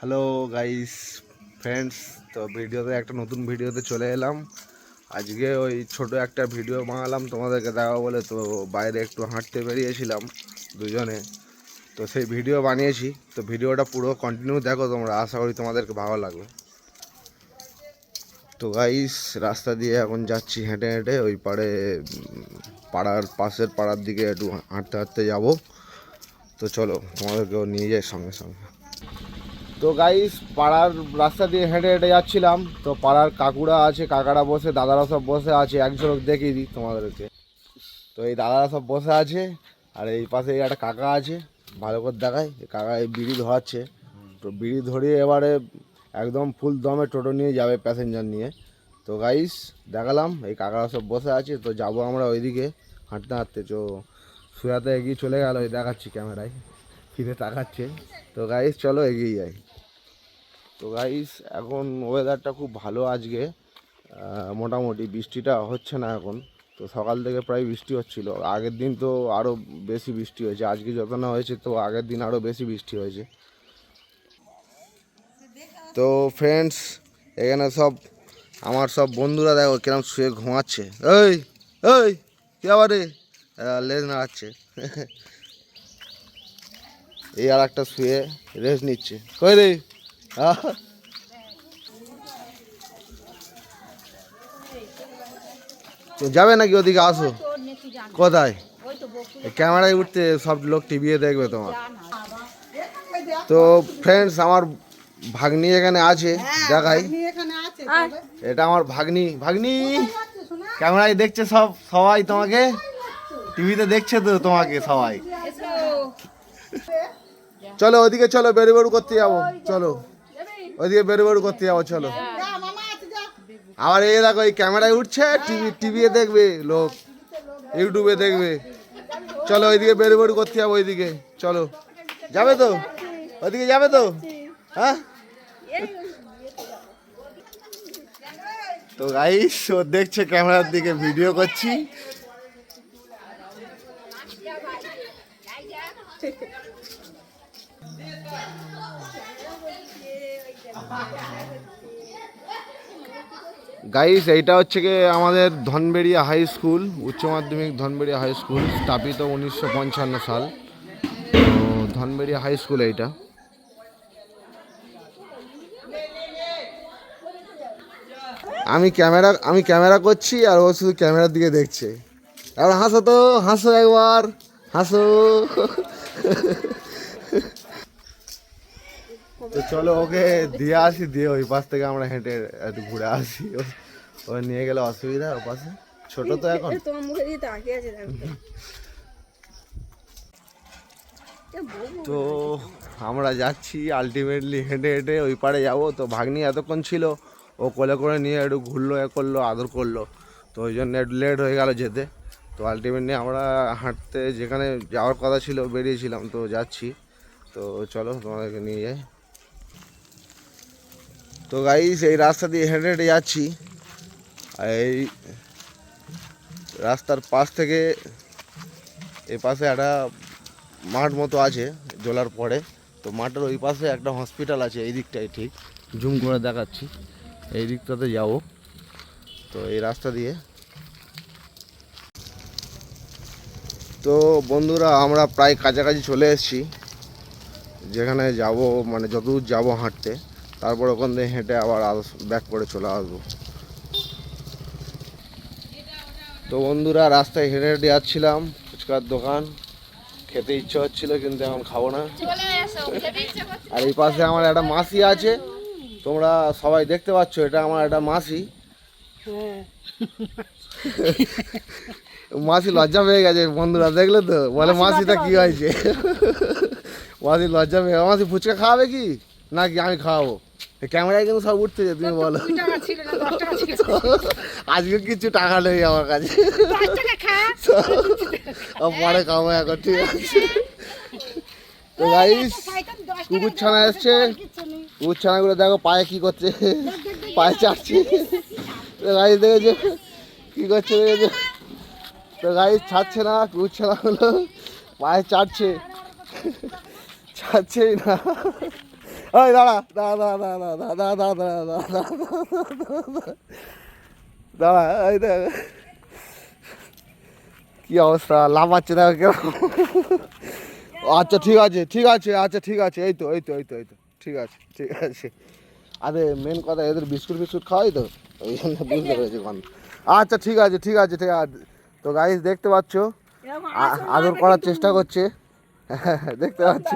Hello guys friends তো ভিডিওতে একটা নতুন ভিডিওতে চলে এলাম। আজকে ওই ছোট একটা ভিডিও বানালাম তোমাদেরকে দেখাবো বলে। তো বাইরে একটু হাঁটতে বেরিয়েছিলাম দুজনে। তো সেই ভিডিও বানিয়েছি। তো ভিডিওটা পুরো কন্টিনিউ দেখো তোমরা। আশা করি তোমাদেরকে ভালো লাগবে। তো গাইস রাস্তা দিয়ে এখন যাচ্ছি হেঁটে হেঁটে। ওই পাড়ে পাড়ার পাশের পাড়ার দিকে একটু হাঁটতে হাঁটতে যাব। তো চলো, তোমাদেরকেও নিয়ে যাই সঙ্গে সঙ্গে। তো গাইস পাড়ার রাস্তা দিয়ে হেঁটে হেঁটে যাচ্ছিলাম। তো পাড়ার কাকুরা আছে, কাকারা বসে, দাদারা সব বসে আছে। এক ঝলক দেখিয়ে দিই তোমাদেরকে। তো এই দাদারা সব বসে আছে, আর এই পাশে একটা কাকা আছে, ভালো করে দেখায় এই কাকা এই বিড়ি ধোয়াচ্ছে তো বিড়ি ধরিয়ে এবারে একদম ফুল দমে টোটো নিয়ে যাবে প্যাসেঞ্জার নিয়ে। তো গাইস দেখালাম, এই কাকারা সব বসে আছে। তো যাব আমরা ওইদিকে হাঁটতে হাঁটতে। তো সুরাতে এগিয়ে চলে গেল ওই দেখাচ্ছি ক্যামেরায়। ফিরে তাকাচ্ছে। তো গাইস চলো এগিয়ে যাই। তো গাইস এখন ওয়েদারটা খুব ভালো আজকে। মোটামুটি বৃষ্টিটা হচ্ছে না এখন। তো সকাল থেকে প্রায় বৃষ্টি হচ্ছিল। আগের দিন তো আরও বেশি বৃষ্টি হয়েছে। আজকে যত না হয়েছে, তো আগের দিন আরও বেশি বৃষ্টি হয়েছে। তো ফ্রেন্ডস এখানে সব আমার সব বন্ধুরা দেখো কিরম শুয়ে ঘুমাচ্ছে। ওই ওই কে আবার লেজ নাড়াচ্ছে। এই আর একটা শুয়ে রেস্ট নিচ্ছে। কই রে! তো যাবে নাকি ওদিকে? আসো। কোথায়? ক্যামেরায় উঠতে সব লোক টিভি দেখবে তোমার। তো ফ্রেন্ডস আমার ভাগ্নি এখানে আছে দেখাই। এটা আমার ভাগ্নি। ভাগ্নি ক্যামেরায় দেখছে সব সবাই তোমাকে? টিভিতে দেখছে তো তোমাকে সবাই। চলো ওদিকে চলো বেরু বেরু করতে যাব। চলো। ওইদিকে বেরু বেরু করতে যাব, চলো। আবার এই দেখো, এই ক্যামেরায় উঠছে টিভি টিভিতে দেখবে লোক ইউটিউবে দেখবে। চলো, ওইদিকে বেরু বেরু করতে যাব ওইদিকে, চলো। যাবে তো? ওইদিকে যাবে তো? হ্যাঁ? তো গাইস ও দেখছে ক্যামেরার দিকে ভিডিও করছি। গাইস এইটা হচ্ছে কি আমাদের ধনবেড়িয়া হাই স্কুল উচ্চ মাধ্যমিক ধনবেড়িয়া হাই স্কুল স্থাপিত উনিশশো পঞ্চান্ন সাল। ধনবেড়িয়া হাই স্কুল এইটা। আমি ক্যামেরা আমি ক্যামেরা করছি আর ও শুধু ক্যামেরার দিকে দেখছে। আর হাসো তো, হাসো একবার, হাসো। তো চলো ওকে দিয়ে আসি দিয়ে ওই পাশ থেকে আমরা হেঁটে একটু ঘুরে আসি। ও- নিয়ে গেলে অসুবিধা ও পাশে। ছোট তো এখন। তোমার মুখে দিয়ে তাকিয়ে আছে তো আমরা যাচ্ছি আলটিমেটলি হেঁটে হেঁটে ওই পাড়ে যাব। তো ভাগ্নি এতক্ষণ ছিল ও কোলে করে নিয়ে একটু ঘুরলো এ করল আদর করল। তো ওই জন্য একটু লেট হয়ে গেল যেতে। তো আলটিমেটলি আমরা হাঁটতে যেখানে যাওয়ার কথা ছিল বেরিয়েছিলাম। তো যাচ্ছি। তো চলো তোমাদেরকে নিয়ে যাই। তো গাইস এই রাস্তা দিয়ে হেঁটে হেঁটে যাচ্ছি। এই রাস্তার পাশ থেকে এই পাশে একটা মাঠ মতো আছে জলার পরে। তো মাঠের ওই পাশে একটা হসপিটাল আছে, এই দিকটাই ঠিক। জুম করে দেখাচ্ছি। এই দিকটাতে যাব। তো এই রাস্তা দিয়ে। তো বন্ধুরা, আমরা প্রায় কাছাকাছি চলে এসেছি। যেখানে যাব মানে যতদূর যাব হাঁটতে। তারপর ওখান থেকে হেঁটে আবার ব্যাক করে চলে আসব। তো বন্ধুরা রাস্তায় হেঁটে হেঁটে যাচ্ছিলাম ফুচকার দোকান। খেতে ইচ্ছে হচ্ছিল কিন্তু এখন খাব না। আর এই পাশে আমার একটা মাসি আছে। তোমরা সবাই দেখতে পাচ্ছ এটা আমার একটা মাসি। মাসি লজ্জা পেয়ে গেছে বন্ধুরা দেখলে তো? বলে মাসিটা কি হয়েছে? মাসি লজ্জা পেয়ে মাসি ফুচকা খাওয়াবে কি? নাকি আমি খাওয়াবো। ক্যামেরায় কিন্তু সব উঠতেছে তুমি বলো আজকে কিছু টাকা নেই আমার কাছে পরে খাব এখন ঠিক আছে তো গাইস কুকুর ছানা এসছে কুকুর ছানাগুলো দেখো পায়ে কি করছে পায়ে চাটছে তো গাইস দেখেছ কি করছে দেখেছ তো গাইস ছাড়ছে না কুকুর ছানাগুলো পায়ে চাটছে ছাড়ছেই না ওই দাঁড়া দাঁড়া দাঁড়া দাঁড়া দাঁড়া দাঁড়া দাঁড়া দাঁড়া দাঁড়া এই দেখ কি অবস্থা লাফাচ্ছে দেখো কেমন আচ্ছা ঠিক আছে ঠিক আছে আচ্ছা ঠিক আছে এই তো এই তো এই তো এই তো ঠিক আছে ঠিক আছে আরে মেন কথা এদের বিস্কুট বিস্কুট খাওয়াই তো ওই জন্য বুঝতে পেরেছি গন্ধ আচ্ছা ঠিক আছে ঠিক আছে ঠিক আছে তো গাইস দেখতে পাচ্ছ আদর করার চেষ্টা করছে দেখতে পাচ্ছ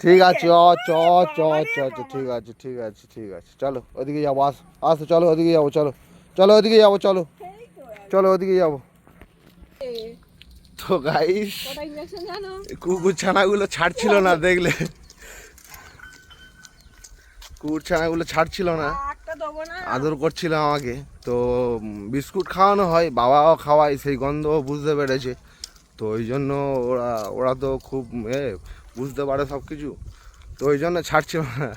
ঠিক আছে চ চ চ চ ঠিক আছে ঠিক আছে ঠিক আছে চলো ওদিকে যাব আস আসো চলো ওদিকে যাব চলো চলো ওদিকে যাব চলো চলো ওদিকে যাব। তো গাইস কুকুর ছানাগুলো ছাড়ছিল না দেখলে। কুকুর ছানাগুলো ছাড়ছিল না। আদর করছিল আমাকে। তো বিস্কুট খাওয়ানো হয় বাবাও খাওয়ায় সেই গন্ধ বুঝতে পেরেছে। তো ওই জন্য ওরা ওরা তো খুব এ বুঝতে পারে সব কিছু। তো ওই জন্য ছাড়ছিল না।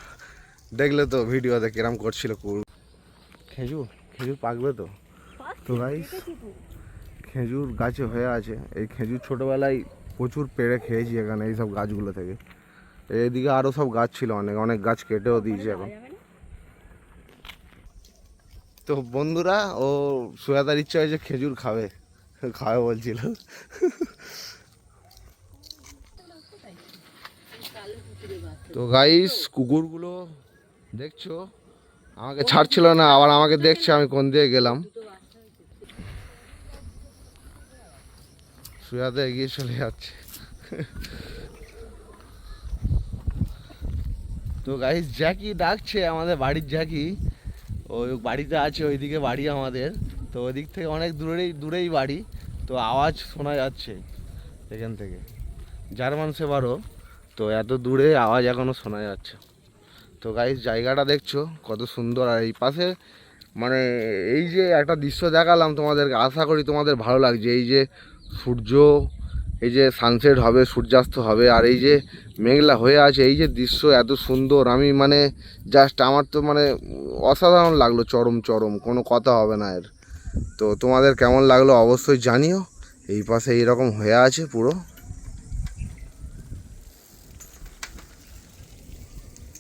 দেখলে তো ভিডিওতে কিরম করছিল কুকুর খেজুর খেজুর পাকবে তো। তো গাইস খেজুর গাছে হয়ে আছে। এই খেজুর ছোটোবেলায় প্রচুর পেড়ে খেয়েছি এখানে এই সব গাছগুলো থেকে। এইদিকে আরও সব গাছ ছিল অনেক অনেক গাছ কেটেও দিয়েছে এখন। তো বন্ধুরা, ও সুয়াতার ইচ্ছা হয়েছে খেজুর খাবে। খাবে বলছিল। তো গাইস কুকুরগুলো দেখছ? আমাকে ছাড়ছিল না, আবার আমাকে দেখছে, আমি কোন দিয়ে গেলাম। সুয়াতে এগিয়ে চলে যাচ্ছে। তো গাইস জ্যাকি ডাকছে আমাদের বাড়ির জ্যাকি ওই বাড়িতে আছে, ওইদিকে বাড়ি আমাদের। তো ওদিক থেকে অনেক দূরেই দূরেই বাড়ি। তো আওয়াজ শোনা যাচ্ছে এখান থেকে। জার্মান সেবারও। তো এত দূরে আওয়াজ এখনও শোনা যাচ্ছে। তো গাইস জায়গাটা দেখছ? কত সুন্দর। আর এই পাশে মানে এই যে একটা দৃশ্য দেখালাম তোমাদেরকে, আশা করি তোমাদের ভালো লাগছে। এই যে সূর্য, এই যে সানসেট হবে, সূর্যাস্ত হবে, আর এই যে মেঘলা হয়ে আছে, এই যে দৃশ্য এত সুন্দর। আমি মানে জাস্ট আমার তো মানে অসাধারণ লাগল, চরম চরম, কোনো কথা হবে না এর। তো তোমাদের কেমন লাগল অবশ্যই জানিও। এই পাশে এইরকম হয়ে আছে পুরো।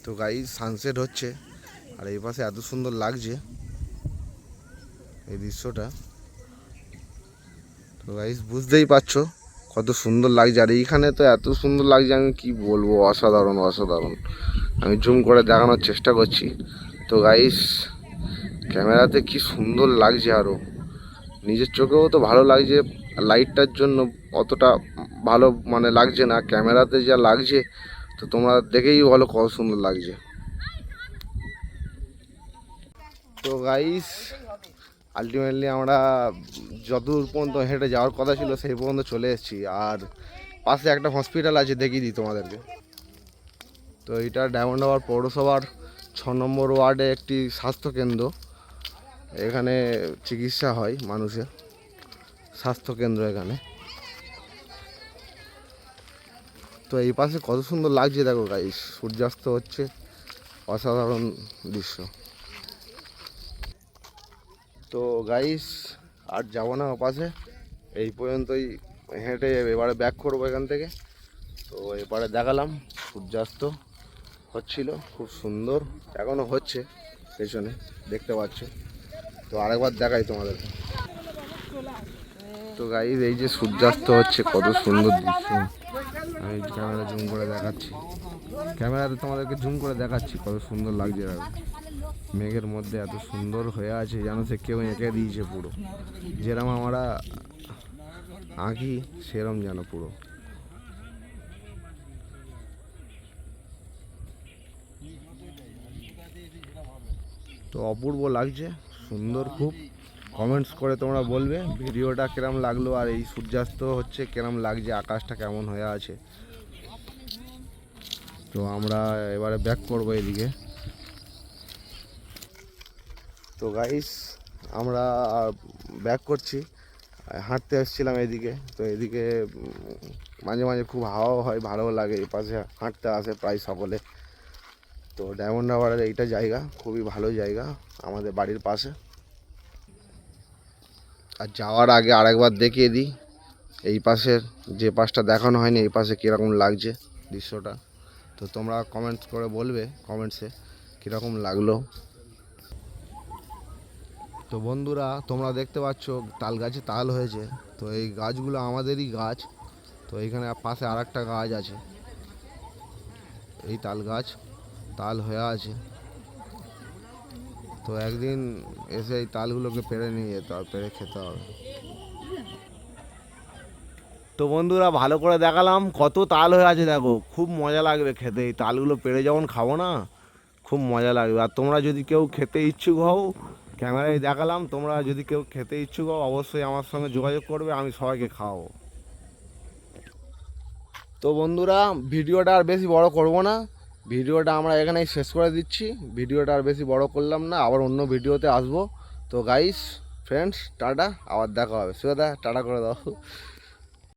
তো গাই সানসেট হচ্ছে। আর এই পাশে এত সুন্দর লাগছে। এই দৃশ্যটা। তো গাইস বুঝতেই পারছ কত সুন্দর লাগছে। আর এইখানে তো এত সুন্দর লাগছে, আমি কি বলব? অসাধারণ অসাধারণ। আমি জুম করে দেখানোর চেষ্টা করছি। তো গাইস ক্যামেরাতে কি সুন্দর লাগছে আরও নিজের চোখেও তো ভালো লাগছে লাইটটার জন্য অতটা ভালো মানে লাগছে না। ক্যামেরাতে যা লাগছে তো তোমরা দেখেই বলো কত সুন্দর লাগছে। তো গাইস আলটিমেটলি আমরা যতদূর পর্যন্ত হেঁটে যাওয়ার কথা ছিল সেই পর্যন্ত চলে এসেছি। আর পাশে একটা হসপিটাল আছে, দেখিয়ে দিই তোমাদেরকে। তো এটা ডায়মন্ড হাওয়ার পৌরসভার ছ নম্বর ওয়ার্ডে একটি স্বাস্থ্যকেন্দ্র। এখানে চিকিৎসা হয় মানুষের। স্বাস্থ্যকেন্দ্র এখানে। তো এই পাশে কত সুন্দর লাগছে দেখো গাইস সূর্যাস্ত হচ্ছে, অসাধারণ দৃশ্য। তো গাইস আর যাব না ওপাশে, এই পর্যন্তই হেঁটে এবারে ব্যাক করব এখান থেকে। তো এবারে দেখালাম, সূর্যাস্ত হচ্ছিল, খুব সুন্দর এখনও হচ্ছে পেছনে, দেখতে পাচ্ছ। তো আরেকবার দেখাই তোমাদের। তো গাইস এই যে সূর্যাস্ত হচ্ছে, কত সুন্দর দৃশ্য। আমি ক্যামেরা জুম করে দেখাচ্ছি। ক্যামেরাতে তোমাদেরকে জুম করে দেখাচ্ছি কত সুন্দর লাগছে মেঘের মধ্যে এত সুন্দর হয়ে আছে যেন সে কেউ এঁকে দিয়েছে পুরো। যেরম আমরা আঁকি, সেরম যেন পুরো। তো অপূর্ব লাগছে, সুন্দর খুব। কমেন্টস করে তোমরা বলবে, ভিডিওটা কিরম লাগল আর এই সূর্যাস্ত হচ্ছে কিরম লাগছে, আকাশটা কেমন হয়ে আছে। তো আমরা এবারে ব্যাক করব এদিকে। তো গাইস আমরা ব্যাক করছি। হাঁটতে এসেছিলাম এদিকে, তো এদিকে মাঝে মাঝে খুব হাওয়া হয় ভালো লাগে, এই পাশে হাঁটতে আসে প্রায় সকলে। তো ডায়মন্ড হাওয়ারের এইটা জায়গা, খুবই ভালো জায়গা আমাদের বাড়ির পাশে। আর যাওয়ার আগে আরেকবার দেখিয়ে দিই। এই পাশের যে পাশটা দেখানো হয়নি, এই পাশে কীরকম লাগছে দৃশ্যটা। তো তোমরা কমেন্টস করে বলবে কমেন্টসে কীরকম লাগল। তো বন্ধুরা, তোমরা দেখতে পাচ্ছ, তাল গাছে তাল হয়েছে। তো এই গাছগুলো আমাদেরই গাছ। তো এইখানে পাশে আর একটা গাছ আছে। এই তাল গাছ তাল হয়ে আছে। তো একদিন এসে এই তালগুলোকে পেরে নিয়ে যেতে হবে পেরে খেতে হবে। তো বন্ধুরা ভালো করে দেখালাম কত তাল হয়ে আছে দেখো। খুব মজা লাগবে খেতে। এই তালগুলো পেরে যখন খাব না খুব মজা লাগবে। আর তোমরা যদি কেউ খেতে ইচ্ছুক হও ক্যামেরায় দেখালাম তোমরা যদি কেউ খেতে ইচ্ছুক হও অবশ্যই আমার সঙ্গে যোগাযোগ করবে আমি সবাইকে খাওয়াবো। তো বন্ধুরা ভিডিওটা আর বেশি বড় করব না। ভিডিওটা আমরা এখানেই শেষ করে দিচ্ছি। ভিডিওটা আর বেশি বড় করলাম না, আবার অন্য ভিডিওতে আসব। তো গাইস ফ্রেন্ডস টাটা, আবার দেখা হবে। সুদা টাটা করে দাও।